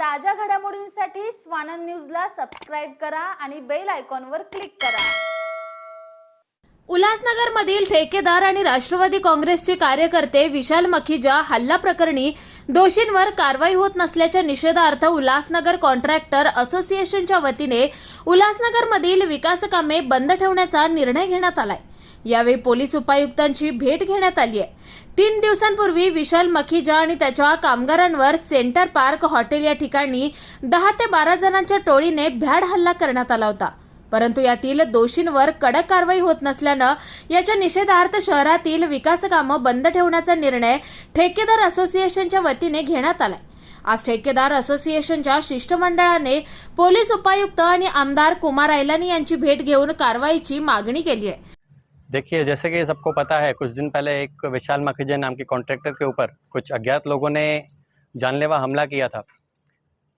ताज्या घडामोडींसाठी स्वानंद न्यूजला सबस्क्राईब करा आणि बेल आयकॉनवर क्लिक करा. उल्हासनगरमधील ठेकेदार आणि राष्ट्रवादी काँग्रेसचे कार्यकर्ते विशाल मखीजा हल्ला प्रकरणी दोषींवर कारवाई होत नसल्याच्या निषेधार्थ उल्हासनगर कॉन्ट्रॅक्टर असोसिएशनच्या वतीने उल्हासनगरमधील विकासकामे बंद ठेवण्याचा निर्णय घेण्यात आलाय. यावेळी पोलीस उपायुक्तांची भेट घेण्यात आली आहे. तीन दिवसांपूर्वी विशाल मखीजा आणि त्याच्या कामगारांवर सेंटर पार्क हॉटेल या ठिकाणी दहा ते बारा जणांच्या टोळीने भ्याड हल्ला करण्यात आला होता. परंतु यातील दोषींवर कडक कारवाई होत नसल्यानं याच्या निषेधार्थ शहरातील विकास कामं बंद ठेवण्याचा निर्णय ठेकेदार असोसिएशनच्या वतीने घेण्यात आलाय. आज ठेकेदार असोसिएशनच्या शिष्टमंडळाने पोलीस उपायुक्त आणि आमदार कुमार ऐलानी यांची भेट घेऊन कारवाईची मागणी केली आहे. देखिए, जैसे कि सबको पता है, कुछ दिन पहले एक विशाल मखीजे नाम के कॉन्ट्रैक्टर के ऊपर कुछ अज्ञात लोगों ने जानलेवा हमला किया था।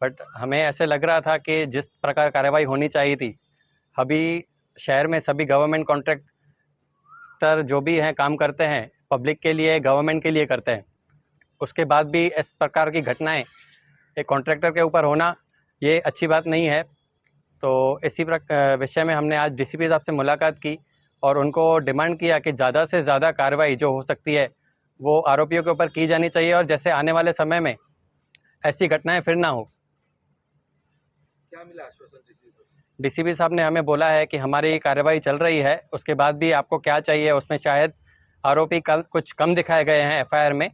बट हमें ऐसे लग रहा था कि जिस प्रकार कार्रवाई होनी चाहिए थी, अभी शहर में सभी गवर्नमेंट कॉन्ट्रैक्टर जो भी हैं, काम करते हैं, पब्लिक के लिए, गवर्नमेंट के लिए करते हैं। उसके बाद भी इस प्रकार की घटनाएँ एक कॉन्ट्रैक्टर के ऊपर होना, ये अच्छी बात नहीं है। तो इसी विषय में हमने आज डीसीपी साहब से मुलाकात की। और उनको डिमांड किया कि ज़्यादा से ज़्यादा कार्रवाई जो हो सकती है वो आरोपियों के ऊपर की जानी चाहिए और जैसे आने वाले समय में ऐसी घटनाएँ फिर ना हो। क्या मिला आश्वासन डीसीपी साहब ने हमें बोला है कि हमारी कार्रवाई चल रही है उसके बाद भी आपको क्या चाहिए उसमें शायद आरोपी कल कुछ कम दिखाए गए हैं एफआईआर में।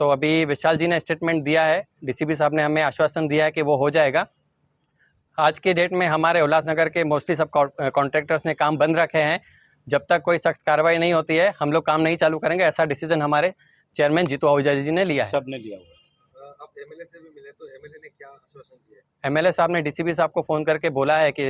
तो अभी विशाल जी ने स्टेटमेंट दिया है डीसीपी साहब ने हमें आश्वासन दिया है कि वो हो जाएगा। आज के डेट में हमारे उल्लासनगर के मोस्टली सब कॉन्ट्रैक्टर्स ने काम बंद रखे हैं जब तक कोई सख्त कार्रवाई नहीं होती है हम लोग काम नहीं चालू करेंगे ऐसा डिसीज़न हमारे चेयरमैन जीतू आहूजा जी ने लिया है। सबने लिया हुआ एमएलए से भी मिले तो एमएलए ने क्या आश्वासन दिया? एमएलए साहब ने डीसीपी साहब को फ़ोन करके बोला है कि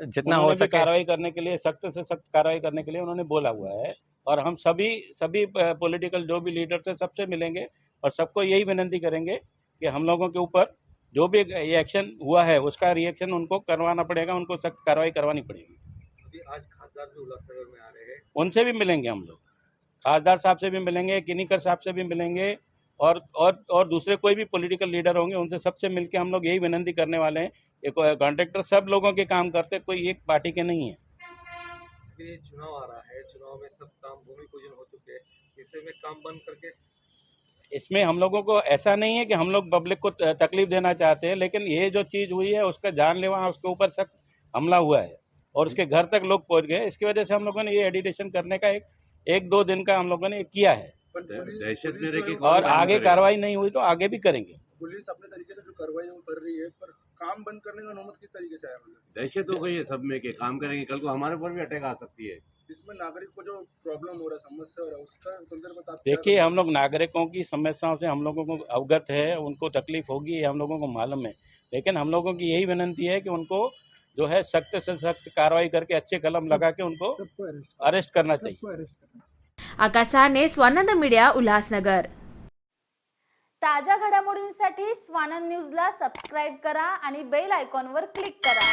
जितना हो सके कार्रवाई करने के लिए सख्त से सख्त कार्रवाई करने के लिए उन्होंने बोला हुआ है। और हम सभी सभी पॉलिटिकल जो भी लीडर थे सबसे मिलेंगे और सबको यही विनती करेंगे कि हम लोगों के ऊपर जो भी ये एक्शन हुआ है उसका रिएक्शन उनको करवाना पड़ेगा उनको सख्त कार्रवाई करवानी पड़ेगी। अभी आज खासदार भी उल्लासनगर में आ रहे हैं। उनसे भी मिलेंगे हम लोग। खासदार साहब से भी मिलेंगे किनीकर साहब से भी मिलेंगे और और और दूसरे कोई भी पॉलिटिकल लीडर होंगे उनसे सबसे मिलके हम लोग यही विनती करने वाले हैं। कि कॉन्ट्रैक्टर सब लोगों के काम करते कोई एक पार्टी के नहीं है। चुनाव आ रहा है चुनाव में सब काम भूमि पूजन हो चुके हैं। इसे में काम बंद करके इसमें हम लोगों को ऐसा नहीं है कि हम लोग पब्लिक को तकलीफ़ देना चाहते हैं लेकिन ये जो चीज़ हुई है उसका जानलेवा उसके ऊपर सख्त हमला हुआ है। और उसके घर तक लोग पहुँच गए। इसकी वजह से हम लोगों ने ये एडिटेशन करने का एक एक दो दिन का हम लोगों ने किया है। दहशत में और आगे। कार्रवाई नहीं हुई तो आगे भी करेंगे। पुलिस अपने तरीके से जो कार्रवाई वो कर रही है पर काम बंद करने का नौबत किस तरीके से आया मतलब? दहशत हो गई है सब में के काम करेंगे। कल को हमारे ऊपर भी अटैक आ सकती है। इसमें नागरिक को जो प्रॉब्लम हो रहा है समस्या हो रहा है उसका संदर्भ देखिए हम लोग नागरिकों की समस्याओं से हम लोगों को अवगत है उनको तकलीफ़ होगी ये हम लोगों को मालूम है। लेकिन हम लोगों की यही विनंती है कि उनको जो है सख्त से सख्त कार्रवाई करके अच्छे कलम लगा के उनको अरेस्ट करना चाहिए। आकाश सहाने स्वानंद मीडिया उल्हासनगर. ताज्या घडामोडींसाठी स्वानंद न्यूजला सबस्क्राईब करा आणि बेल आयकॉनवर क्लिक करा.